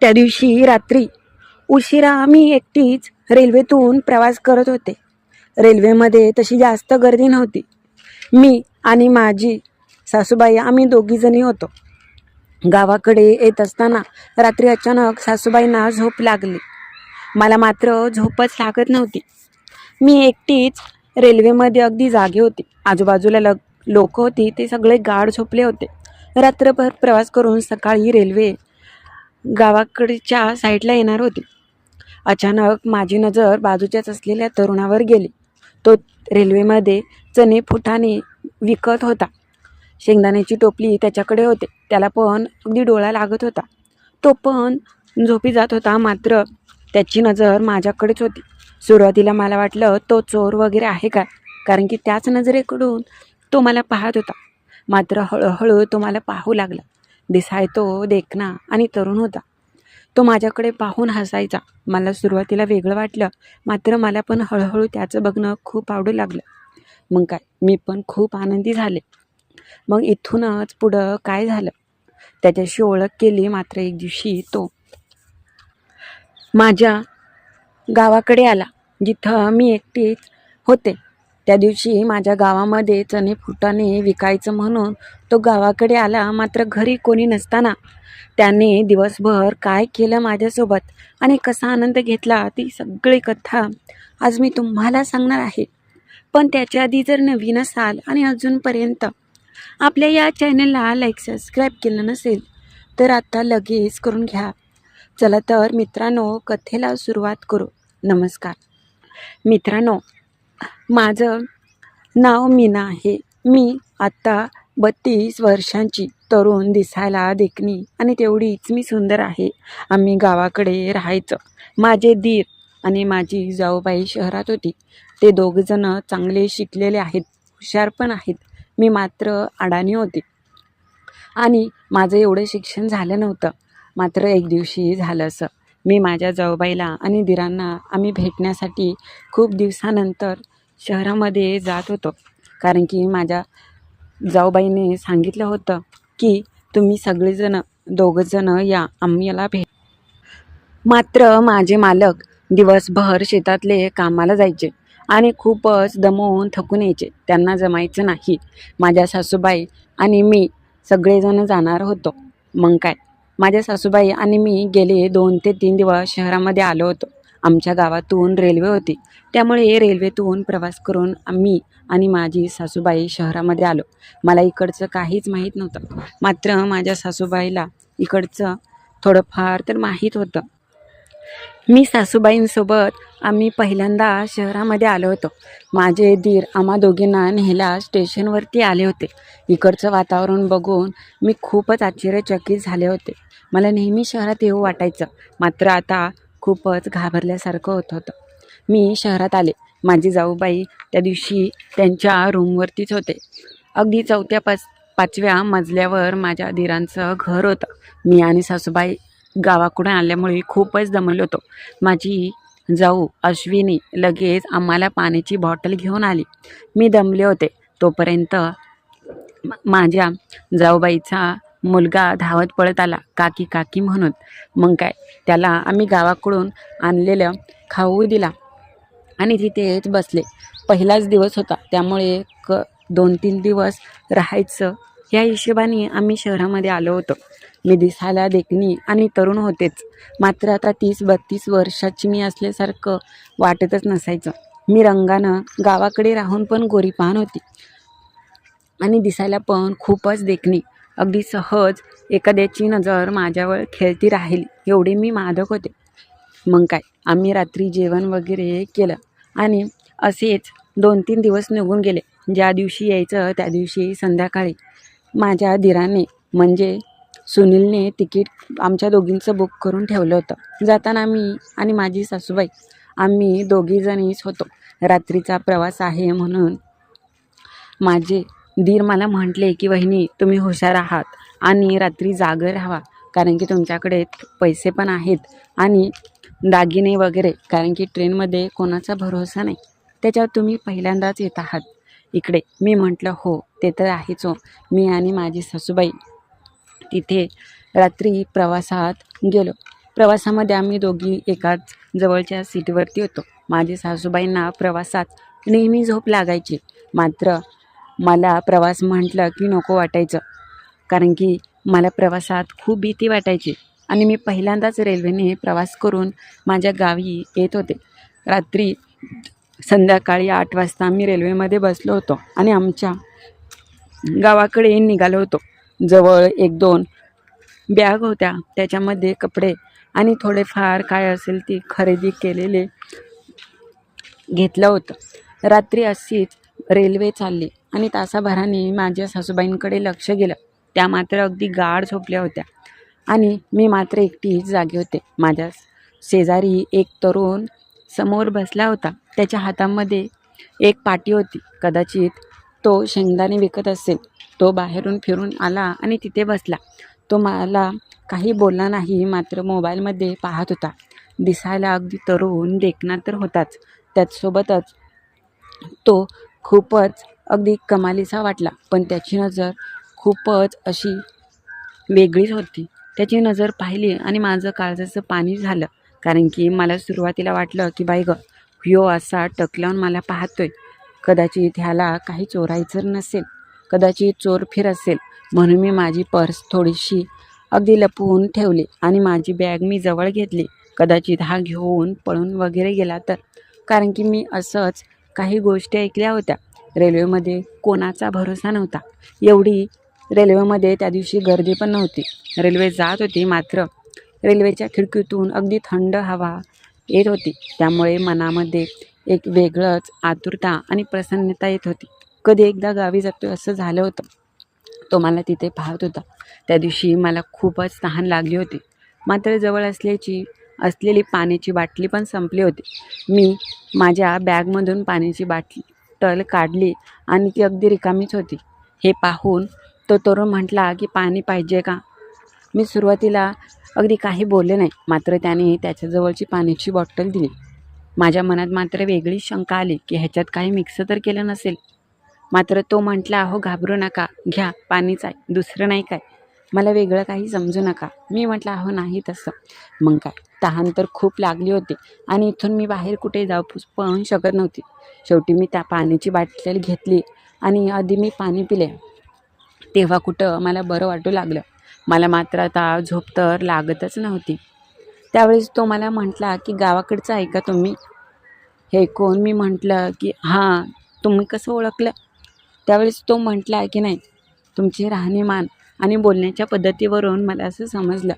त्या दिवशी रात्री उशिरा आम्ही एकटीच रेल्वेतून प्रवास करत होते. रेल्वेमध्ये तशी जास्त गर्दी नव्हती. मी आणि माझी सासूबाई आम्ही दोघीजणी होतो. गावाकडे येत असताना रात्री अचानक सासूबाईंना झोप लागली. मला मात्र झोपच लागत नव्हती. मी एकटीच रेल्वेमध्ये अगदी जागे होती. आजूबाजूला लग लोक होती ते सगळे गाढ झोपले होते. रात्रभर प्रवास करून सकाळी रेल्वे गावाकडच्या साईडला येणार होती. अचानक माझी नजर बाजूच्याच असलेल्या तरुणावर गेली. तो रेल्वेमध्ये चणे फुटाने विकत होता. शेंगदाण्याची टोपली त्याच्याकडे होते. त्याला पण अगदी डोळा लागत होता. तो पण झोपी जात होता मात्र त्याची नजर माझ्याकडेच होती. सुरुवातीला मला वाटलं तो चोर वगैरे आहे का? कारण की त्याच नजरेकडून तो मला पाहत होता. मात्र हळूहळू तो मला पाहू लागला. दिसाय तो देखणा आणि तरुण होता. तो माझ्याकडे पाहून हसायचा. मला सुरुवातीला वेगळं वाटलं. मात्र मला पण हळूहळू त्याचं बघणं खूप आवडू लागलं. मग काय? मी पण खूप आनंदी झाले. मग इथूनच पुढं काय झालं? त्याच्याशी ओळख केली मात्र एक दिवशी तो माझ्या गावाकडे आला. जिथं मी एकटीच होते. त्या दिवशी माझ्या गावामध्ये चणे फुटाने विकायचं म्हणून तो गावाकडे आला मात्र घरी कोणी नसताना. त्याने दिवसभर काय केलं माझ्यासोबत आणि कसा आनंद घेतला ती सगळी कथा आज मी तुम्हाला सांगणार आहे. पण त्याच्या आधी जर नवीन असाल आणि अजूनपर्यंत आपल्या या चॅनलला लाईक सबस्क्राईब केलं नसेल तर आता लगेच करून घ्या. चला तर मित्रांनो कथेला सुरुवात करू. नमस्कार. मित्रांनो माझं नाव मीना आहे. मी आत्ता बत्तीस वर्षांची तरुण दिसायला देखणी आणि तेवढीच मी सुंदर आहे. आम्ही गावाकडे राहायचं. माझे दीर आणि माझी जाऊबाई शहरात होती. ते दोघजणं चांगले शिकलेले आहेत. हुशार पण आहेत. मी मात्र अडाणी होते. आणि माझं एवढं शिक्षण झालं नव्हतं. मात्र एक दिवशी झालं असं मी माझ्या जाऊबाईला आणि दिरांना आम्ही भेटण्यासाठी खूप दिवसानंतर शहरामध्ये जात होतो. कारण की माझ्या जाऊबाईने सांगितलं होतं की तुम्ही सगळेजणं दोघंजणं या आम्हाला भेट मात्र माझे मालक दिवसभर शेतातले कामाला जायचे आणि खूपच दमवून थकून यायचे. त्यांना जमायचं नाही. माझ्या सासूबाई आणि मी सगळेजण जाणार होतो. मग काय? माझ्या सासूबाई आणि मी गेले दोन ते तीन दिवस शहरामध्ये आलो होतो. आमच्या गावातून रेल्वे होती. त्यामुळे रेल्वेतून प्रवास करून आम्ही आणि माझी सासूबाई शहरामध्ये आलो. मला इकडचं काहीच माहीत नव्हतं. मात्र माझ्या सासूबाईला इकडचं थोडंफार तर माहीत होतं. मी सासूबाईंसोबत आम्ही पहिल्यांदा शहरामध्ये आलो होतो. माझे दीर आम्हा दोघींना न्यायला स्टेशनवरती आले होते. इकडचं वातावरण बघून मी खूपच आश्चर्यचकित झाले होते. मला नेहमी शहरात येऊ वाटायचं. मात्र आता खूपच घाबरल्यासारखं होत होतं. मी शहरात आले. माझी जाऊबाई त्या दिवशी त्यांच्या रूमवरतीच होते. अगदी चौथ्या पाच पाचव्या मजल्यावर माझ्या धीरांचं घर होतं. मी आणि सासूबाई गावाकडून आल्यामुळे खूपच दमलो होतो. माझी जाऊ अश्विनी लगेच आम्हाला पाण्याची बॉटल घेऊन आली. मी दमले होते. तोपर्यंत माझ्या जाऊबाईचा मुलगा धावत पळत आला. काकी काकी म्हणून मग काय? त्याला आम्ही गावाकडून आणलेलं खाऊ दिला आणि तिथेच बसले. पहिलाच दिवस होता. त्यामुळे क दोन तीन दिवस राहायचं. या हिशोबाने आम्ही शहरामध्ये आलो होतो. मी दिसायला देखणी आणि तरुण होतेच. मात्र आता तीस बत्तीस वर्षाची मी असल्यासारखं वाटतच नसायचं. मी रंगानं गावाकडे राहून पण गोरीपान होती. आणि दिसायला पण खूपच देखणी. अगदी सहज एखाद्याची नजर माझ्यावर खेळती राहील. एवढे मी मादक होते. मग काय? आम्ही रात्री जेवण वगैरे केलं आणि असेच दोन तीन दिवस निघून गेले. ज्या दिवशी यायचं त्या दिवशी संध्याकाळी माझ्या धीराने म्हणजे सुनीलने तिकीट आमच्या दोघींचं बुक करून ठेवलं होतं. जाताना मी आणि माझी सासूबाई आम्ही दोघीजणीच होतो. रात्रीचा प्रवास आहे म्हणून माझे दीर मला म्हटले की वहिनी तुम्ही हुशार आहात आणि रात्री जागर राहावा कारण की तुमच्याकडे पैसे पण आहेत आणि दागिने वगैरे कारण की ट्रेनमध्ये कोणाचा भरोसा नाही. त्याच्यावर तुम्ही पहिल्यांदाच येत आहात. इकडे. मी म्हटलं हो ते तर आहेच हो. मी आणि माझी सासूबाई तिथे रात्री प्रवासात गेलो. प्रवासामध्ये आम्ही दोघी एकाच जवळच्या सीटवरती होतो. माझी सासूबाईंना प्रवासात नेहमी झोप लागायची. मात्र मला प्रवास म्हटलं की नको वाटायचं. कारण की मला प्रवासात खूप भीती वाटायची. आणि मी पहिल्यांदाच रेल्वेने प्रवास करून माझ्या गावी येत होते. रात्री संध्याकाळी आठ वाजता आम्ही रेल्वेमध्ये बसलो होतो आणि आमच्या गावाकडे निघालो होतो. जवळ एक दोन बॅग होत्या त्याच्यामध्ये कपडे आणि थोडेफार काय असेल ती खरेदी केलेले घेतलं होतं. रात्री अशीच रेल्वे चालली. आणि तासाभराने माझ्या सासूबाईंकडे लक्ष गेलं. त्या मात्र अगदी गाढ झोपल्या होत्या. आणि मी मात्र एकटीच जागे होते. माझ्या शेजारी एक तरुण समोर बसला होता. त्याच्या हातामध्ये एक पाटी होती. कदाचित तो शेंगदाणे विकत असेल. तो बाहेरून फिरून आला आणि तिथे बसला. तो मला काही बोलला नाही मात्र मोबाईलमध्ये पाहत होता. दिसायला अगदी तरुण देखणा तर होताच. त्याचसोबतच तो खूपच अगदी कमालीचा वाटला. पण त्याची नजर खूपच अशी वेगळीच होती. त्याची नजर पाहिली आणि माझं काळजाचं पाणी झालं. कारण की मला सुरुवातीला वाटलं की बाई ग ह्यो असा टकलावून मला पाहतोय. कदाचित ह्याला काही चोरायचं नसेल. कदाचित चोर फिर असेल. म्हणून मी माझी पर्स थोडीशी अगदी लपवून ठेवली आणि माझी बॅग मी जवळ घेतली. कदाचित हा घेऊन पळून वगैरे गेला तर. कारण की मी असंच काही गोष्टी ऐकल्या होत्या. रेल्वेमध्ये कोणाचा भरोसा नव्हता. एवढी रेल्वेमध्ये त्या दिवशी गर्दी पण नव्हती. रेल्वे जात होती मात्र रेल्वेच्या खिडकीतून अगदी थंड हवा येत होती. त्यामुळे मनामध्ये एक वेगळंच आतुरता आणि प्रसन्नता येत होती. कधी एकदा गावी जातो असं झालं होतं. तो मला तिथे पाहत होता. त्या दिवशी मला खूपच तहान लागली होती. मात्र जवळ असल्याची असलेली पाण्याची बाटली पण संपली होती. मी माझ्या बॅगमधून पाण्याची बाटली काढली आणि ती अगदी रिकामीच होती. हे पाहून तो तरुण म्हटला की पाणी पाहिजे का? मी सुरुवातीला अगदी काही बोलले नाही मात्र त्याने त्याच्याजवळची पाण्याची बॉटल दिली. माझ्या मनात मात्र वेगळी शंका आली की ह्याच्यात काही मिक्स तर केलं नसेल. मात्र तो म्हटला अहो घाबरू नका. घ्या पाणीच आहे. दुसरं नाही काय? मला वेगळं काही समजू नका. मी म्हटलं अहो नाही तसं. मग काय? तहान तर खूप लागली होती आणि इथून मी बाहेर कुठे जाऊ पण शकत नव्हती. शेवटी मी त्या पाण्याची बाटली घेतली आणि आधी मी पाणी पिले. तेव्हा कुठं मला बरं वाटू लागलं. मला मात्र आता झोप तर लागतच नव्हती. त्यावेळेस तो मला म्हटला की गावाकडचं आहे का तुम्ही? हे कोण मी म्हटलं की हां तुम्ही कसं ओळखलं? त्यावेळेस तो म्हटला की नाही तुमचे राहणीमान आणि बोलण्याच्या पद्धतीवरून मला असं समजलं.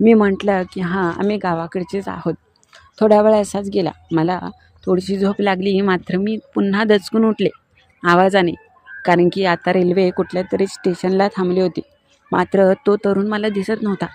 मी म्हटलं की हां आम्ही गावाकडचेच आहोत. थोडा वेळ असाच गेला. मला थोडीशी झोप लागली मात्र मी पुन्हा दचकून उठले आवाजाने कारण की आता रेल्वे कुठल्या तरी स्टेशनला थांबली होती. मात्र तो तरुण मला दिसत नव्हता.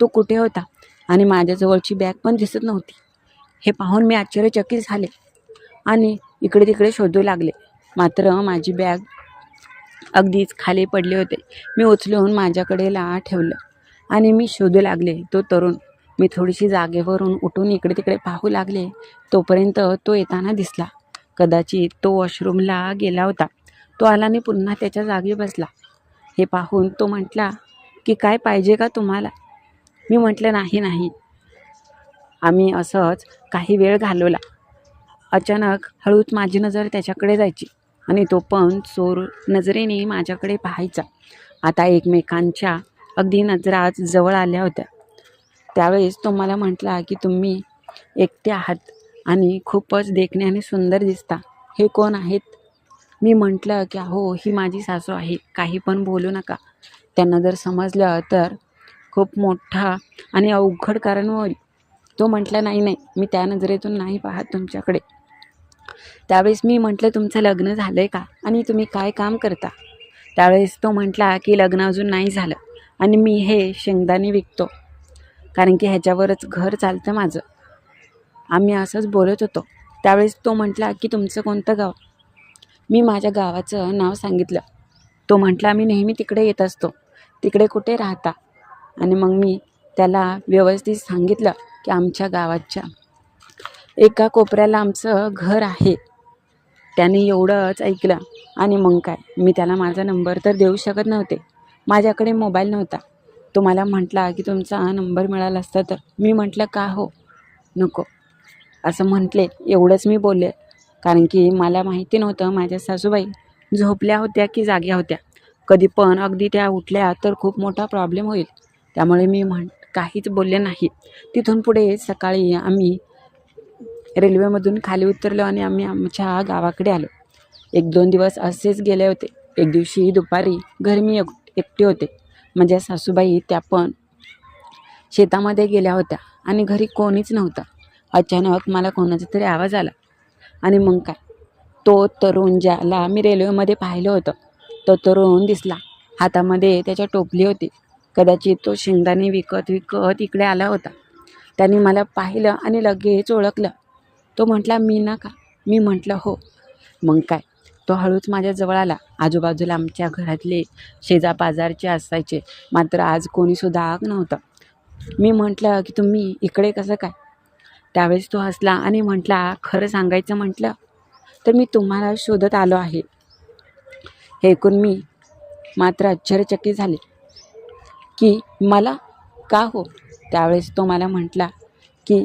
तो कुठे होता? आणि माझ्याजवळची बॅग पण दिसत नव्हती. हे पाहून मी आश्चर्यचकित झाले आणि इकडे तिकडे शोधू लागले. मात्र माझी बॅग अगदीच खाली पडले होते. मी उचलून माझ्याकडे ला ठेवलं आणि मी शोधू लागले तो तरुण. मी थोडीशी जागेवरून उठून इकडे तिकडे पाहू लागले. तोपर्यंत तो येताना दिसला. कदाचित तो वॉशरूमला गेला होता. तो आला आणि पुन्हा त्याच्या जागी बसला. हे पाहून तो म्हटला की काय पाहिजे का तुम्हाला? मी म्हटलं नाही नाही. आम्ही असंच काही वेळ घालवला. अचानक हळूच माझी नजर त्याच्याकडे जायची. आणि तो पण चोर नजरेने माझ्याकडे पाहायचा. आता एकमेकांच्या अगदी नजरात जवळ आल्या होत्या. त्यावेळेस तो मला म्हटला की तुम्ही एकटे आहात आणि खूपच देखण्याने सुंदर दिसता. हे कोण आहेत? मी म्हटलं की अहो ही माझी सासू आहे. काही पण बोलू नका. त्यांना जर समजलं तर खूप मोठा आणि अवघड कारण होईल. तो म्हटला नाही नाही मी त्या नजरेतून नाही पाहत तुमच्याकडे. त्यावेळेस मी म्हटलं तुमचं लग्न झालं आहे का? आणि तुम्ही काय काम करता? त्यावेळेस तो म्हटला की लग्न अजून नाही झालं आणि मी हे शेंगदाणे विकतो कारण की ह्याच्यावरच घर चालतं माझं. आम्ही असंच बोलत होतो. त्यावेळेस तो म्हटला की तुमचं कोणतं गाव? मी माझ्या गावाचं नाव सांगितलं. तो म्हटला मी नेहमी तिकडे येत असतो. तिकडे कुठे राहता? आणि मग मी त्याला व्यवस्थित सांगितलं की आमच्या गावाच्या एका कोपऱ्याला आमचं घर आहे. त्याने एवढंच ऐकलं. आणि मग काय? मी त्याला माझा नंबर तर देऊ शकत नव्हते. माझ्याकडे मोबाईल नव्हता. तो मला म्हटला की तुमचा नंबर मिळाला असता तर. मी म्हटलं का हो? नको. असं म्हटले. एवढंच मी बोलले. कारण की मला माहिती नव्हतं माझ्या सासूबाई झोपल्या होत्या की जाग्या होत्या. कधी पण अगदी त्या उठल्या तर खूप मोठा प्रॉब्लेम होईल. त्यामुळे मी म्हण काहीच बोलले नाही. तिथून पुढे सकाळी आम्ही रेल्वेमधून खाली उतरलो आणि आम्ही आमच्या गावाकडे आलो. एक दोन दिवस असेच गेले होते. एक दिवशी दुपारी घरी मी एक एकटे होते. माझ्या सासूबाई त्या पण शेतामध्ये गेल्या होत्या आणि घरी कोणीच नव्हतं. अचानक मला कोणाचा तरी आवाज आला. आणि मग काय? तो तरुण ज्याला मी रेल्वेमध्ये पाहिलं होतं तो तरुण दिसला. हातामध्ये त्याच्या टोपली होती. कदाचित तो शेंगदाणे विकत विकत इकडे आला होता. त्याने मला पाहिलं आणि लगेच ओळखलं. तो म्हटला मी ना का मी म्हटलं हो. मग काय? तो हळूच माझ्याजवळ आला. आजूबाजूला आमच्या घरातले शेजापाजारचे असायचे. मात्र आज कोणीसुद्धा आग नव्हतं. मी म्हटलं की तुम्ही इकडे कसं काय? त्यावेळेस तो हसला आणि म्हटला खरं सांगायचं म्हटलं तर मी तुम्हाला शोधत आलो आहे. हे ऐकून मी मात्र आश्चर्यचकित झाले. की मला? का हो? त्यावेळेस तो मला म्हटला की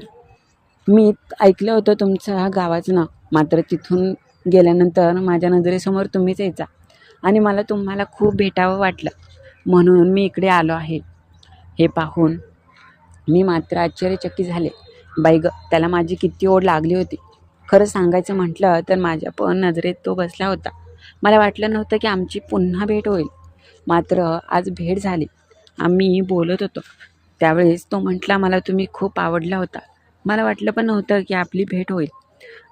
मी ऐकलं होतं तुमच्या गावाचं नाव. मात्र तिथून गेल्यानंतर माझ्या नजरेसमोर तुम्हीच यायचा. आणि मला तुम्हाला खूप भेटावं वाटलं. म्हणून मी इकडे आलो आहे. हे पाहून मी मात्र आश्चर्यचकित झाले. बाई ग त्याला माझी किती ओढ लागली होती. खरं सांगायचं म्हटलं तर माझ्या पण नजरेत तो बसला होता. मला वाटलं नव्हतं की आमची पुन्हा भेट होईल. मात्र आज भेट झाली. आम्ही बोलत होतो. त्यावेळेस तो म्हटला मला तुम्ही खूप आवडला होता. मला वाटलं पण नव्हतं की आपली भेट होईल.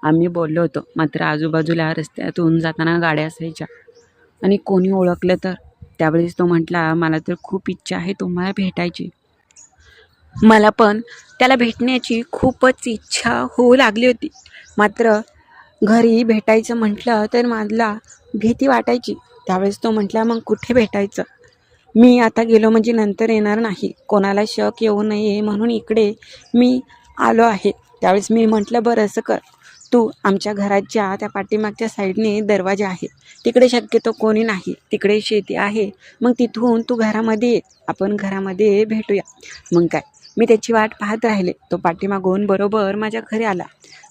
आम्ही बोललो होतो मात्र आजूबाजूला रस्त्यातून जाताना गाड्या असायच्या. आणि कोणी ओळखलं तर? त्यावेळेस तो म्हटला मला तर खूप इच्छा आहे तुम्हाला भेटायची. मला पण त्याला भेटण्याची खूपच इच्छा होऊ लागली होती. मात्र घरी भेटायचं म्हटलं तर मला भीती वाटायची. त्यावेळेस तो म्हटला मग कुठे भेटायचं? मी आता गेलो म्हणजे नंतर येणार नाही. कोणाला शक येऊ नये म्हणून इकडे मी आलो आहे. त्यावेळेस मी म्हटलं बरं असं कर. तू आमच्या घराच्या त्या पाठीमागच्या साईडने दरवाजा आहे. तिकडे शक्यतो कोणी नाही. तिकडे शेती आहे. मग तिथून तू घरामध्ये ये. आपण घरामध्ये भेटूया. मग काय? मी त्याची वाट पाहत राहिले. तो पाठीमागून बरोबर माझ्या घरी आला.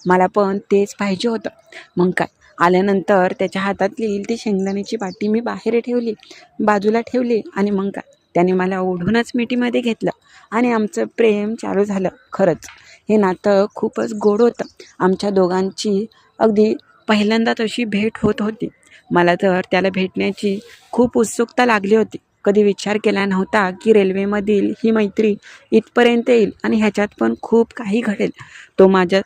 मला पण तेच पाहिजे होतं. मग काय? आल्यानंतर त्याच्या हातातली ती शेंगदाण्याची पाटी मी बाहेर ठेवली बाजूला ठेवली आणि मग काय? त्याने मला ओढूनच मिठीमध्ये घेतलं आणि आमचं प्रेम चालू झालं. खरंच. हे नातं खूपच गोड होतं. आमच्या दोघांची अगदी पहिल्यांदा तशी भेट होत होती. मला तर त्याला भेटण्याची खूप उत्सुकता लागली होती. कधी विचार केला नव्हता की रेल्वेमधील ही मैत्री इथपर्यंत येईल आणि ह्याच्यात पण खूप काही घडेल. तो माझ्या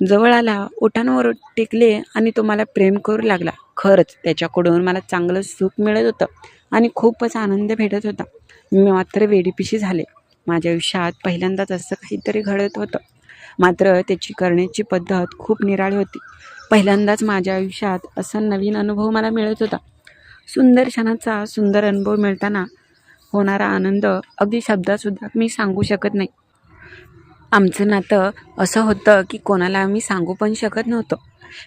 जवळ आला ओठांवर टेकले आणि तो मला प्रेम करू लागला. खरंच त्याच्याकडून मला चांगलं सुख मिळत होतं आणि खूपच आनंद भेटत होता. मी मात्र वेडीपिशी झाले. माझ्या आयुष्यात पहिल्यांदाच असं काहीतरी घडत होतं. मात्र त्याची करण्याची पद्धत खूप निराळी होती. पहिल्यांदाच माझ्या आयुष्यात असा नवीन अनुभव मला मिळत होता. सुंदर क्षणाचा सुंदर अनुभव मिळताना होणारा आनंद अगदी शब्दातसुद्धा मी सांगू शकत नाही. आमचं नातं असं होतं की कोणाला आम्ही सांगू पण शकत नव्हतो.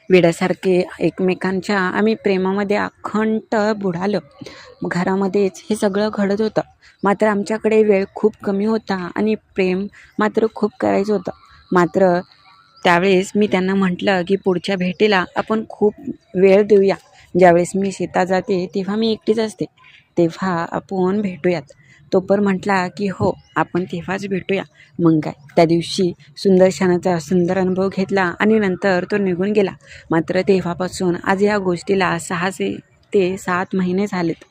वेड्यासारखे एकमेकांच्या आम्ही प्रेमामध्ये अखंड बुडालो. घरामध्येच हे सगळं घडत होतं. मात्र आमच्याकडे वेळ खूप कमी होता आणि प्रेम मात्र खूप करायचं होतं. मात्र त्यावेळेस मी त्यांना म्हटलं की पुढच्या भेटीला आपण खूप वेळ देऊया. ज्यावेळेस मी शेतात जाते तेव्हा मी एकटीच असते. तेव्हा आपण भेटूयात. तोपर म्हटला की हो आपण तेव्हाच भेटूया. मग काय त्या दिवशी सुंदर क्षणाचा सुंदर अनुभव घेतला आणि नंतर तो निघून गेला. मात्र तेव्हापासून आज या गोष्टीला सहाशे ते सात महिने झालेत.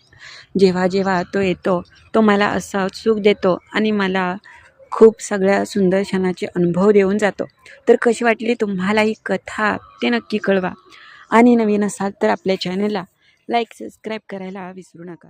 जेव्हा जेव्हा तो येतो तो मला असा सुख देतो आणि मला खूप सगळ्या सुंदर क्षणाचे अनुभव देऊन जातो. तर कशी वाटली तुम्हाला ही कथा ते नक्की कळवा. आणि नवीन असाल तर आपल्या चॅनलला लाईक सबस्क्राईब करायला विसरू नका.